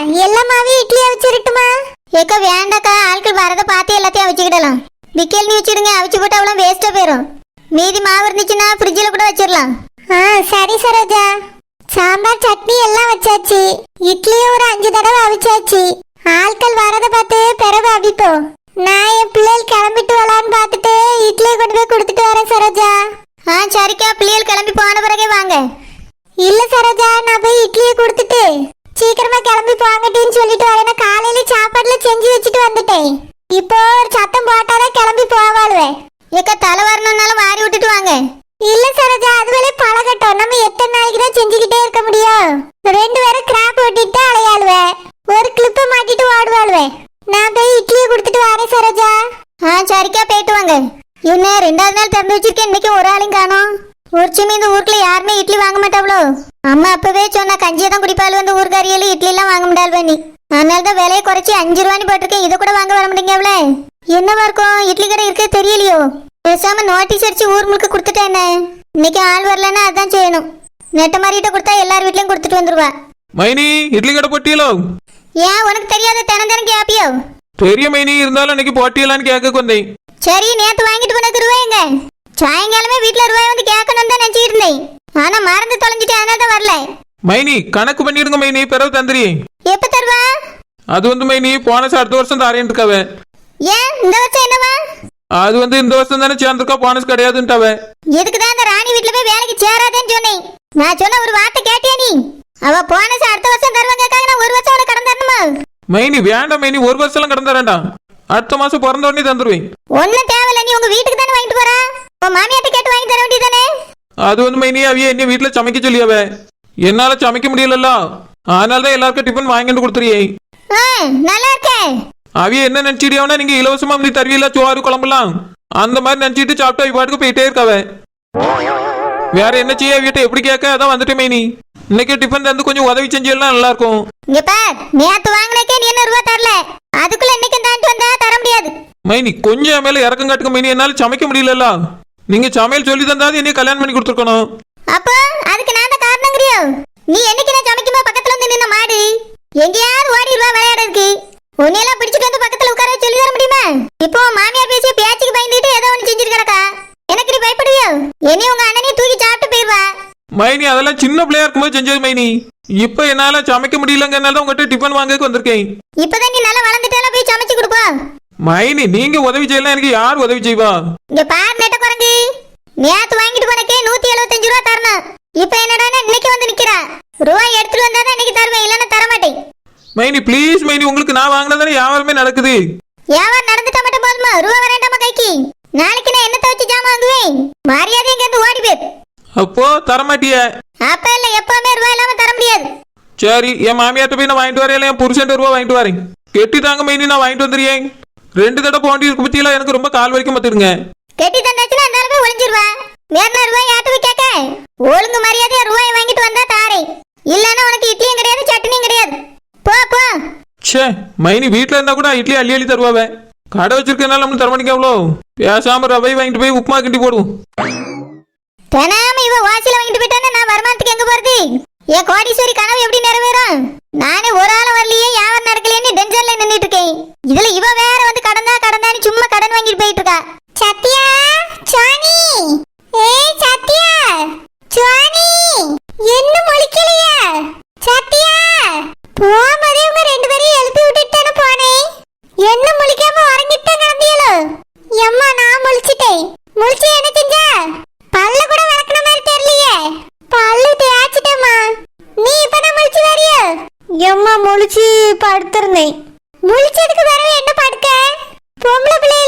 எல்லா இட்லியா இட்லி அவிச்சிருட்டுமா ஏக்கா வேண்டாக்கா. ஆட்கள் வரதை பார்த்து எல்லாத்தையும் அவிச்சுக்கிடலாம். விக்கல் நீ வச்சிடுங்க. அவிச்சு போட்டு அவ்வளோ வேஸ்ட்டாக போயிடும் மீதி மாவு இருந்துச்சுன்னா ஃப்ரிட்ஜில் கூட வச்சிடலாம் ஆ சரி சரோஜா. சாம்பார் சட்னி எல்லாம் வச்சாச்சு. இட்லியும் ஒரு அஞ்சு தடவை அவிச்சாச்சு. ஆட்கள் வரதை பார்த்து பிறகு அவிப்போம். நான் என் பிள்ளைகள் கிளம்பிட்டு வரலான்னு பார்த்துட்டு இட்லியை கொண்டு போய் கொடுத்துட்டு வரேன் சரோஜா ஆ சரிக்கா பிள்ளைகள் கிளம்பி போன பிறகே வாங்க இல்ல சரோஜா நான் போய் இட்லியை கொடுத்துட்டு சீக்கிரமா கிளம்பி போங்கட்டின்னு சொல்லிட்டு வரேன் காலையில சாப்பாடுல செஞ்சு வச்சுட்டு வந்துட்டேன் இப்போ ஒரு சத்தம் போட்டாதான் கிளம்பி போவாளுவே ஏக்கா தலை வரணும்னாலும் வாரி விட்டுட்டு வாங்க இல்ல சரோஜா அதுவேளை பழகட்டும் நம்ம எத்தனை நாளைக்கு தான் செஞ்சுக்கிட்டே இருக்க முடியும் ரெண்டு பேரும் கிராப் ஓட்டிட்டு அலையாளுவே ஒரு கிளிப்பை மாட்டிட்டு ஓடுவாளுவே நான் போய் இட்லியை கொடுத்துட்டு வரேன் சரோஜா. ஆ சரிக்கா போயிட்டு வாங்க. என்ன ரெண்டாவது நாள் திறந்து வச்சிருக்கேன். இன்னைக்கு ஒரு ஆளையும் காணோம். ஒரு சின்ன இந்த ஊருக்குள்ள யாருமே இட்லி வாங்க மாட்டாவளோ? அம்மா அப்பவே சொன்னா கஞ்சியை தான் குடிப்பாள் வந்து ஊர்காரியில இட்லி எல்லாம் வாங்க முடியாது நீ அதனால தான் விலையை குறைச்சி அஞ்சு ரூபான்னு போட்டிருக்கேன். இதை கூட வாங்க வர முடியுங்க அவளே என்னவா இருக்கும் இட்லி கடை இருக்கே தெரியலையோ? பேசாம நோட்டீஸ் அடிச்சு ஊர் முழுக்க கொடுத்துட்டேன் இன்னைக்கு ஆள் வரலன்னா அதான் செய்யணும். நெட்ட மாதிரிட்ட கொடுத்தா எல்லார் வீட்லயும் கொடுத்துட்டு வந்துருவா. மைனி இட்லி கடை போட்டியலோ? ஏன் உனக்கு தெரியாத தினம் தினம் கேப்பியோ? பெரிய மைனி இருந்தாலும் இன்னைக்கு போட்டியலான்னு கேட்க வந்தேன் சரி நேத்து வாங்கிட்டு போனது ரூபாய்ங்க. சாயங்காலமே வீட்ல ரூபாய் வந்து கேட்கணும்னு தான் நினைச்சிட்டு இருந்தேன் ஆனா மறந்து தொலைஞ்சிட்டு அதனால தான் வரல. மைனி கணக்கு பண்ணிடுங்க மைனி பிறகு தந்துரி. எப்ப தருவா? அது வந்து மைனி போனஸ் அடுத்த வருஷம் தரேன் இருக்காவ ஏன்? இந்த வருஷம் என்னவா? அது வந்து இந்த வருஷம் தானே சேர்ந்திருக்கா போனஸ் கிடையாதுன்ட்டாவ. எதுக்கு தான் அந்த ராணி வீட்ல போய் வேலைக்கு சேராதேன்னு சொன்னேன்? நான் சொன்ன ஒரு வார்த்தை கேட்டியா நீ? அவ போனஸ் அடுத்த வருஷம் தருவாங்கக்காக நான் ஒரு வருஷம் அவளை கடன் தரணுமா மைனி வேண்டாம் மைனி ஒரு வருஷம்லாம் கடந்த வேண்டாம் அடுத்த மாசம் பிறந்த உடனே தந்துருவேன். ஒன்னும் தேவையில்ல நீ உங்க வீட்டுக்கு தானே வாங்கிட்டு போறா உன் மாமியாட்ட கேட்டு வாங்கி தர வேண்டியதானே அது வந்து மைனி அவிய என்ன வீட்டுல சமைக்க சொல்லியாவ? என்னால சமைக்க முடியலல்ல. அதனால தான் எல்லாருக்கும் டிஃபன் வாங்கிட்டு கொடுத்துறியே நல்லா இருக்கே. அவிய என்ன நினைச்சிடியாவனா நீங்க இலவசமா அப்படி தருவீல சோறு குழம்புலாம்? அந்த மாதிரி நினைச்சிட்டு சாப்பிட்டு பாட்டுக்கு போயிட்டே இருக்காவ. வேற என்ன செய்ய வீட்டை எப்படி கேட்க? அதான் வந்துட்டு மைனி இன்னைக்கு டிஃபன் தந்து கொஞ்சம் உதவி செஞ்செல்லாம் நல்லா இருக்கும் இங்க பார் நேத்து வாங்கினக்கே நீ என்ன ரூபா தரல? அதுக்குள்ள இன்னைக்கு தாண்டி வந்தா தர முடியாது. மைனி கொஞ்சம் மேல இறக்கம் காட்டுங்க மைனி என்னால சமைக்க முடியலல்ல. நீங்க சமையல் சொல்லி தந்தாது என்னைய கல்யாணம் பண்ணி கொடுத்துருக்கணும். அப்போ அதுக்கு நான் தான் காரணங்கிறியோ? நீ என்னைக்கு நான் சமைக்கும்போது பக்கத்துல வந்து நின்ன மாடு. எங்கேயாவது ஓடி ரூபா விளையாடுறதுக்கு. உன்னையெல்லாம் பிடிச்சிட்டு வந்து பக்கத்துல உட்கார சொல்லி தர முடியுமா? இப்போ மாமியார் பேசிய பேச்சுக்கு பயந்துட்டு ஏதோ ஒன்று செஞ்சுட்டு கிடக்கா எனக்கு நீ பயப்படுவியோ? என்னையும் உங்க மைனி அதெல்லாம் சின்ன பிள்ளையா இருக்கும்போது செஞ்சது மைனி. இப்ப என்னால சமைக்க முடியலங்கனால தான் உங்ககிட்ட டிஃபன் வாங்கக்கு வந்திருக்கேன். இப்பதான் நீ நல்லா வளர்ந்துட்டால போய் சமைச்சு கொடுப்போம் மைனி நீங்க உதவி செய்யலாம் எனக்கு யார் உதவி செய்வா? இங்க பார் நெட்ட குரங்கு. நேத்து வாங்கிட்டு போனக்கே நூத்தி எழுபத்தஞ்சு ரூபா தரணும். இப்ப என்னடா இன்னைக்கு வந்து நிக்கிறா. ரூபாய் எடுத்துட்டு வந்தா தான் இன்னைக்கு தருவேன் இல்லைன்னா தர மாட்டேன் மைனி ப்ளீஸ் மைனி உங்களுக்கு நான் வாங்கினதானே வியாபாரமே நடக்குது. வியாபாரம் நடந்துட்டா மட்டும் போதுமா? ரூபா வரேண்டாமா கைக்கு? நாளைக்கு நான் என்னத்தை வச்சு ஜாமான் வாங்குவேன்? மரியாதை இங்க இருந்து ஓடி போயிரு. அப்போ தரமாட்டிய? அப்ப இல்ல எப்பவுமே ரூபா இல்லாம தர முடியாது. சரி என் மாமியார்ட்ட போய் நான் வாங்கிட்டு வரேன் என் புருஷன் ரூபா வாங்கிட்டு வரேன். கெட்டி தாங்க மைனி நான் வாங்கிட்டு வந்துடுறேன் ரெண்டு தடவை போண்டி இருக்கு எனக்கு ரொம்ப கால் வரைக்கும் பார்த்துருங்க கெட்டி தந்தாச்சுன்னா அந்த அளவுக்கு ஒளிஞ்சிருவா. வேற ரூபாய் போய் கேட்க ஒழுங்கு மரியாதையா ரூபாய் வாங்கிட்டு வந்தா தாரேன் இல்லன்னா உனக்கு இட்லியும் கிடையாது சட்னியும் கிடையாது. போ போ. ச்சே மைனி வீட்டில் இருந்தா கூட இட்லி அள்ளி அள்ளி தருவாவே. கடை வச்சிருக்கனால நம்ம தரமாட்டிக்க அவ்வளோ. பேசாம ரவை வாங்கிட்டு போய் உப்புமா கிண்டி போடுவோம். தினாம இவ வாசில வாங்கிட்டு போயிட்டானே நான் வருமானத்துக்கு எங்க போறது என் கோடீஸ்வரி கனவு எப்படி நிறைவேறும் நானே ஒரு ஆள் வரலையே யாவர் நடக்கலையேன்னு டென்ஷன்ல நின்னுட்டு இருக்கேன் இதுல இவ வேற வந்து கடந்தா கடந்தான்னு சும்மா கடன் வாங்கிட்டு போயிட்டு இருக்கா சத்யா சுவானி ஏய் சத்யா சுவானி என்ன முழிக்கலையா சத்யா போகும்போதே உங்க ரெண்டு பேரையும் எழுப்பி விட்டுட்டு தானே போனேன் என்ன முழிக்காம உறங்கிட்டு கிடந்தியலோ எம்மா நான் முழிச்சிட்டேன் முழிச்சு என்ன செஞ்ச பல்ல கூட விளக்குன மாதிரி தெரியலையே பல்லு தேய்ச்சிட்டேம்மா நீ இப்பதான் முழிச்சு வரியா எம்மா முழிச்சு படுத்திருந்தேன். முழிச்சதுக்கு பிறகு என்ன படுக்க? பொம்பளை பிள்ளைகளே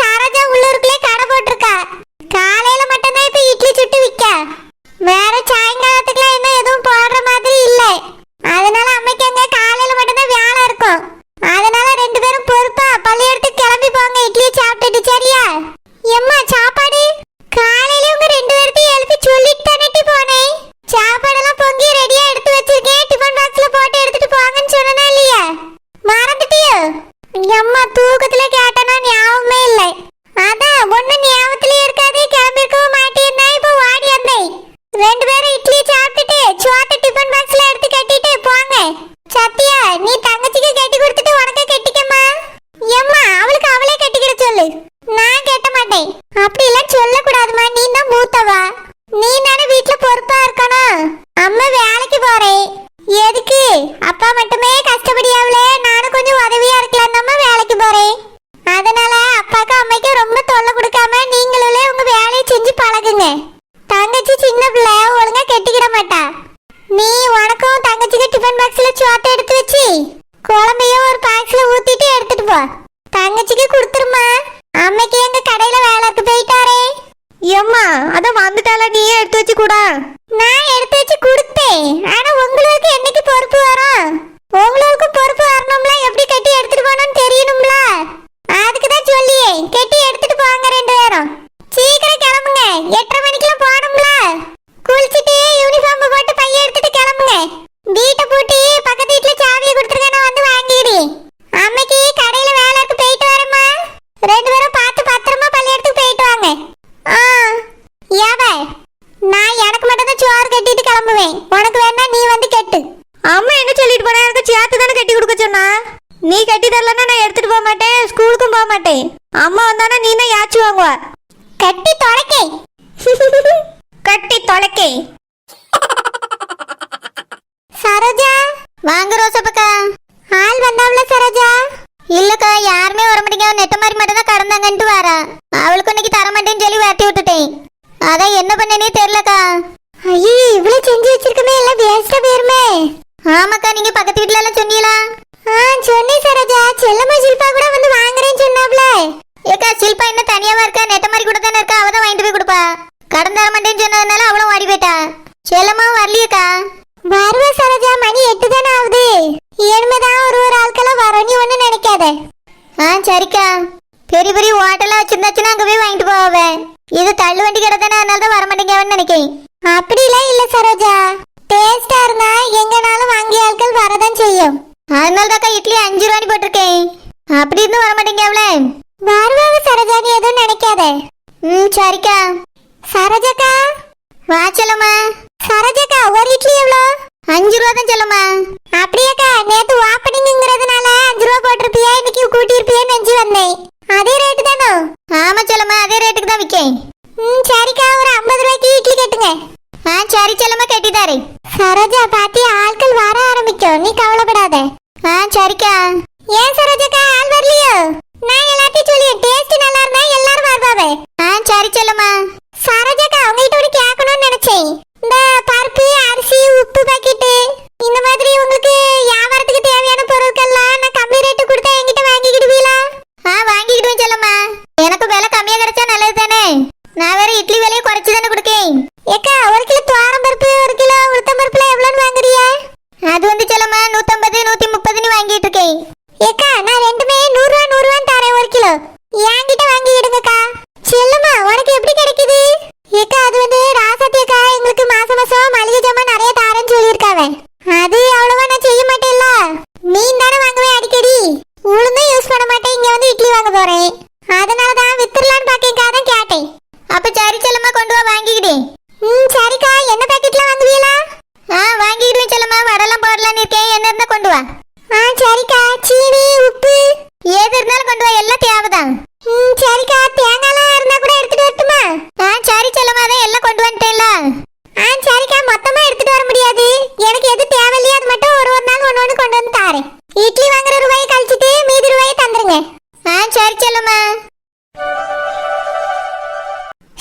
சரோஜா உள்ளூருக்குள்ளே பார்த்து தானே கட்டி கொடுக்க சொன்னா? நீ கட்டி தரலன்னா நான் எடுத்துட்டு போக மாட்டேன் ஸ்கூலுக்கும் போக மாட்டேன். அம்மா வந்தானா நீ தான் யாச்சு வாங்குவ? கட்டி தொலைக்கே. கட்டி தொலைக்கே. சரோஜா? வாங்க ரோசப்பக்கா ஆள் வந்தாவுல சரோஜா? இல்லக்கா யாருமே வர மாட்டேங்க. நெட்ட மாதிரி மட்டும் தான் கடந்தாங்கன்ட்டு வரா. அவளுக்கு இன்னைக்கு தர மாட்டேன்னு சொல்லி வரட்டி விட்டுட்டேன். அதான் என்ன பண்ணனே தெரியலக்கா. ஐயே இவ்வளவு செஞ்சு வச்சிருக்கமே எல்லாம் வேஸ்டா போயிருமே. ஆமாக்கா நீங்க பக்கத்து வீட்ல எல்லாம் சொன்னீங்களா? ஆ சொன்னி சரோஜா. செல்லம்மா சில்பா கூட வந்து வாங்குறேன்னு சொன்னாப்ல. ஏக்கா சில்பா என்ன தனியாவா இருக்கா? நெத்த மாதிரி கூட தானே இருக்கா? அவதான் வாங்கிட்டு போய் கொடுப்பா. கடந்தாரமா இட்லி அஞ்சு ரூபாய் போட்டிருக்கேன். அப்படி இருந்தும் வர மாட்டேங்க அவளே. வருவாங்க சரோஜாக்கு எதுவும் நினைக்காத. ம் சரிக்கா. சரோஜாக்கா? வா சொல்லுமா சரோஜாக்கா ஒரு இட்லி எவ்வளோ? அஞ்சு ரூபா தான் சொல்லுமா அப்படியாக்கா நேத்து ஓப்பனிங்கிறதுனால அஞ்சு ரூபா போட்டிருப்பியா? இன்னைக்கு கூட்டியிருப்பியா நெஞ்சு வந்தேன். அதே ரேட்டு தானோ? ஆமா சொல்லுமா அதே ரேட்டுக்கு தான் விற்கேன் ம் சரிக்கா ஒரு ஐம்பது ரூபாய்க்கு இட்லி கட்டுங்க. ஆ சரி செல்லம்மா கட்டிதாரே சரோஜா பாத்தி ஆட்கள் வர ஆரம்பிக்கும். நீ கவலைப்படாத. சரிக்கா ஏன் சரோஜக்கா ஆள் வரலையோ? நான் எல்லாத்தையும் சொல்லி டேஸ்ட் நல்லா இருந்தா எல்லாரும் வருவாவே ஆ சரி சொல்லுமா சரோஜக்கா உங்ககிட்ட ஒரு கேட்கணும்னு நினைச்சேன். இந்த பருப்பு அரிசி உப்பு பாக்கெட்டு இந்த மாதிரி உங்களுக்கு வியாபாரத்துக்கு தேவையான பொருட்கள்லாம் நான் கம்மி ரேட்டு கொடுத்தா என்கிட்ட வாங்கிக்கிடுவீங்களா? ஆ வாங்கிக்கிடுவேன் சொல்லுமா எனக்கு விலை கம்மியாக கிடைச்சா நல்லது தானே நான் வேற இட்லி விலையை குறைச்சி தானே கொடுக்கேன். ஏக்கா ஒரு கிலோ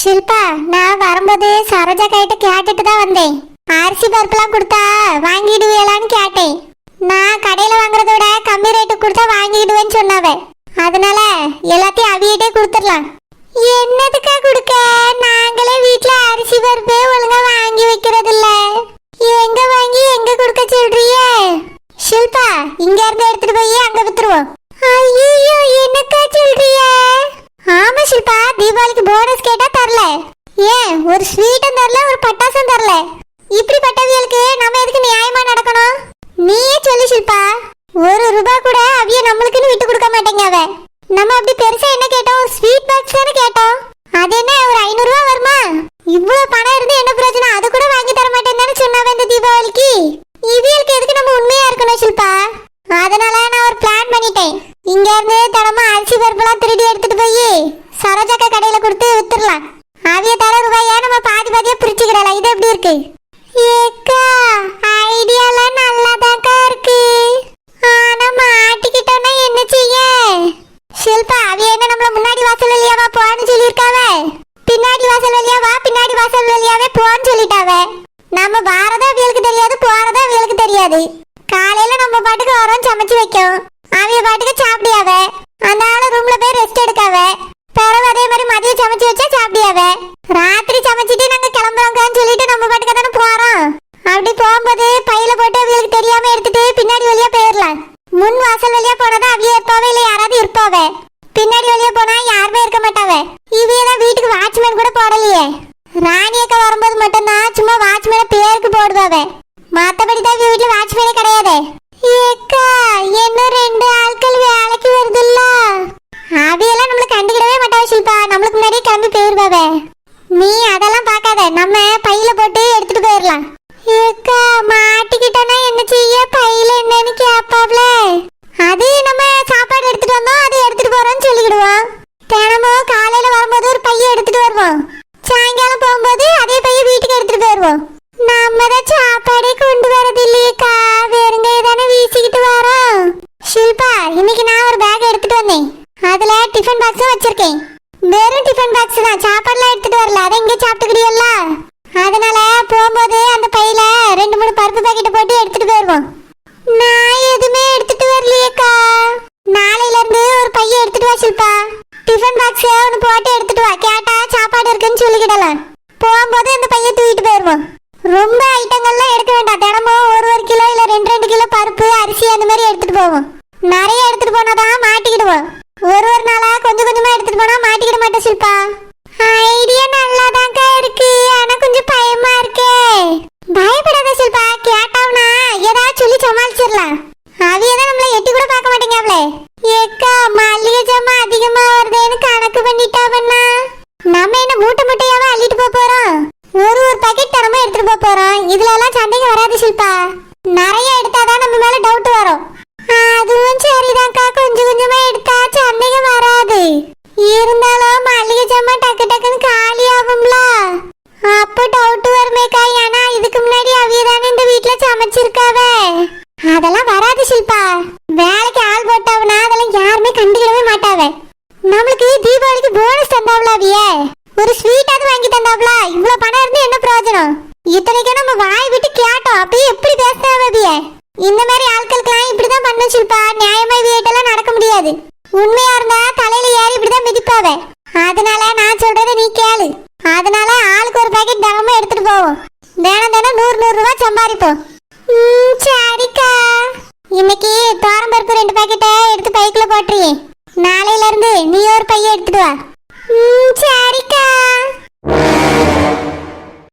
ஷில்பா நான் வரும்போது சரோஜா கைட்ட கேட்டுட்டு தான் வந்தேன். அரிசி பருப்புலாம் கொடுத்தா வாங்கிடுவீங்களான்னு கேட்டேன். நான் கடையில வாங்குறத விட கம்மி ரேட்டுக்கு கொடுத்தா வாங்கிடுவேன்னு சொன்னாவே. அதனால எல்லாத்தையும் அவியிட்டே கொடுத்துடலாம். என்னதுக்கா கொடுக்க? நாங்களே வீட்டில் அரிசி பருப்பு ஒழுங்கா வாங்கி வைக்கிறது இல்லை எங்க வாங்கி எங்க கொடுக்க சொல்றியே ஷில்பா இங்க இருந்து எடுத்துட்டு போய் அங்க வித்துருவோம். ஐயோ என்னக்கா சொல்றிய ஆமா ஷில்பா தீபாவளிக்கு போனஸ் கேட்டு ஏன்? ஒரு ஸ்வீட்டும் தரல ஒரு பட்டாசும் தரல. இப்படிப்பட்டவியலுக்கு நம்ம எதுக்கு நியாயமா நடக்கணும்? நீயே சொல்லு ஷில்பா. ஒரு ரூபாய் கூட அவிய நம்மளுக்குன்னு விட்டு கொடுக்க மாட்டேங்க அவ. நம்ம அப்படி பெருசா என்ன கேட்டோம்? ஸ்வீட் பாக்ஸ் தானே கேட்டோம். அது என்ன ஒரு ஐநூறு ரூபா வருமா? இவ்வளவு பணம் இருந்து என்ன பிரச்சனை அது கூட வாங்கி தர மாட்டேன்னு சொன்னாவே இந்த தீபாவளிக்கு. இவியலுக்கு எதுக்கு நம்ம உண்மையா இருக்கணும் ஷில்பா? அதனால நான் ஒரு பிளான் பண்ணிட்டேன். இங்க இருந்து தரமா அரிசி பருப்புலாம் திருடி எடுத்துட்டு போய் சரோஜாக்கா கடையில கொடுத்து வித்துடலாம். அவிய தர ரூபாயா நம்ம பாதி பாதியா பிரிச்சுக்கிறலாம் இது எப்படி இருக்கு? ஏக்கா ஐடியாலாம் நல்லாதாக்கா இருக்கு. ஆனா மாட்டிக்கிட்டோம்னா என்ன செய்ய? ஷில்பா அவிய என்ன நம்மள முன்னாடி வாசல் வழியாவா போன்னு சொல்லியிருக்காவ பின்னாடி வாசல் வழியா வா பின்னாடி வாசல் வழியாவே போன்னு சொல்லிட்டாவ நம்ம வாரதா அவியலுக்கு தெரியாது போறதா அவியலுக்கு தெரியாது காலையில நம்ம பாட்டுக்கு வரோம் சமைச்சு வைக்கும் அவிய பாட்டுக்கு சாப்பிடியாவ அந்த ஆளு ரூம்ல போய் ரெஸ்ட் எடுக்காவ பிறகு அதே மாதிரி மதியம் சமைச்சு வச்சா சாப்பிடியாவ ராத்திரி சமைச்சிட்டு நாங்க கிளம்புறோங்கன்னு சொல்லிட்டு நம்ம பாட்டுக்கு தானே போறோம் அப்படி போகும்போது பையில போட்டு அவியலுக்கு தெரியாம எடுத்துட்டு பின்னாடி வழியா போயிடலாம் முன் வாசல் வழியா போனதா அவிய இருப்பாவ இல்ல யாராவது இருப்பாவ பின்னாடி வழியா போனா யாருமே இருக்க மாட்டாவ இவிய தான் வீட்டுக்கு வாட்ச்மேன் கூட போடலையே ராணி அக்கா வரும்போது மட்டும்தான் சும்மா வாட்ச்மேன பேருக்கு போடுவாவ மத்தபடி தான் வீட்டுல வாட்ச்மேனே கிடையாது ஏக்கா இன்னும் ரெண்டு ஆட்கள் வேலைக்கு வருதுல்ல அவையெல்லாம் நம்மள கண்டுக்கிடவே மாட்டாவ ஷில்பா நம்மளுக்கு முன்னாடியே கிளம்பி போயிருவாவ நீ அதெல்லாம் பார்க்காத நம்ம பையில போட்டு எடுத்துட்டு போயிடலாம் ஏக்கா மாட்டிக்கிட்டோன்னா என்ன செய்ய பையில என்னன்னு கேப்பாப்ல அது நம்ம சாப்பாடு எடுத்துட்டு வந்தோம் அதை எடுத்துட்டு போறோம்னு சொல்லிக்கிடுவோம் தினமும் காலையில வரும்போது ஒரு பைய எடுத்துட்டு வருவோம் சாயங்காலம் போகும்போது அதே பைய வீட்டுக்கு எடுத்துட்டு போயிருவோம் நம்ம தான் சாப்பாடே கொண்டு வரது இல்லையேக்கா வெறுங்க தானே வீசிக்கிட்டு வரோம் ஷில்பா இன்னைக்கு நான் ஒரு பேக் எடுத்துட்டு வந்தேன் அதுல டிஃபன் இருக்கேன் வெறும் டிஃபன் பாக்ஸ் தான். சாப்பாடுலாம் எடுத்துட்டு வரல. அதை இங்கே சாப்பிட்டுக்கிடியல்ல அதனால போகும்போது அந்த பையில ரெண்டு மூணு பருப்பு பாக்கெட் போட்டு எடுத்துட்டு போயிருவோம். நான் எதுவுமே எடுத்துட்டு வரலையேக்கா. நாளையில இருந்து ஒரு பைய எடுத்துட்டு வா சில்பா டிஃபன் பாக்ஸ் ஒன்று போட்டு எடுத்துட்டு வா. கேட்டா சாப்பாடு இருக்குன்னு சொல்லிக்கிடலாம். போகும்போது அந்த பைய தூக்கிட்டு போயிருவோம். ரொம்ப ஐட்டங்கள்லாம் எடுக்க வேண்டாம். தினமும் ஒரு ஒரு கிலோ இல்லை ரெண்டு ரெண்டு கிலோ பருப்பு அரிசி அந்த மாதிரி எடுத்துட்டு போவோம். நிறைய எடுத்துட்டு போனாதான் மாட்டிக்கிடுவோம். ஒரு ஒரு நாளா கொஞ்சம் கொஞ்சமா எடுத்துட்டு போனா மாட்டிக்கிட மாட்டோம் ஷில்பா ஐடியா நல்லாதான்க்கா இருக்கு. ஆனா கொஞ்சம் பயமா இருக்கே. பயப்படாத ஷில்பா கேட்டாவனா ஏதாவது சொல்லி சமாளிச்சிடலாம். அவிய தான் நம்மள எட்டி கூட பார்க்க மாட்டேங்காவளே ஏக்கா மல்லிகை ஜாமான் அதிகமா வருதேன்னு கணக்கு பண்ணிட்டாவண்ணா நம்ம என்ன மூட்டை மூட்டையாவே அள்ளிட்டு போக போறோம்? ஒரு ஒரு பாக்கெட் தரமா எடுத்துட்டு போக போறோம். இதுல எல்லாம் சண்டைக்கு வராது ஷில்பா நிறைய எடுத்தாதான் நம்ம மேல டவுட் வரும் அதுவும் சரிதான்க்கா கொஞ்சம் கொஞ்சமா எடுத்தா சண்டைக்கு வராது இருந்தாலும் மல்லிகை ஜாமான் டக்கு டக்குன்னு காலி ஆகும்ல அப்போ டவுட் வருமேக்கா ஏன்னா இதுக்கு முன்னாடி அவிய தானே இந்த வீட்ல சமைச்சிருக்காவே அதெல்லாம் வராது ஷில்பா வேலைக்கு ஆள் போட்டாவனா அதெல்லாம் யாருமே கண்டுக்கிடவே மாட்டாவே நம்மளுக்கு தீபாவளிக்கு போனஸ் தந்தாவளா அவிய ஒரு ஸ்வீட்டாவது வாங்கி தந்தாவளா இவ்வளவு பணம் இருந்து என்ன பிரயோஜனம் இத்தனைக்கும் நம்ம வாய் விட்டு கேட்டோம். அப்பயும் எப்படி பேசாவதிய இந்த மாதிரி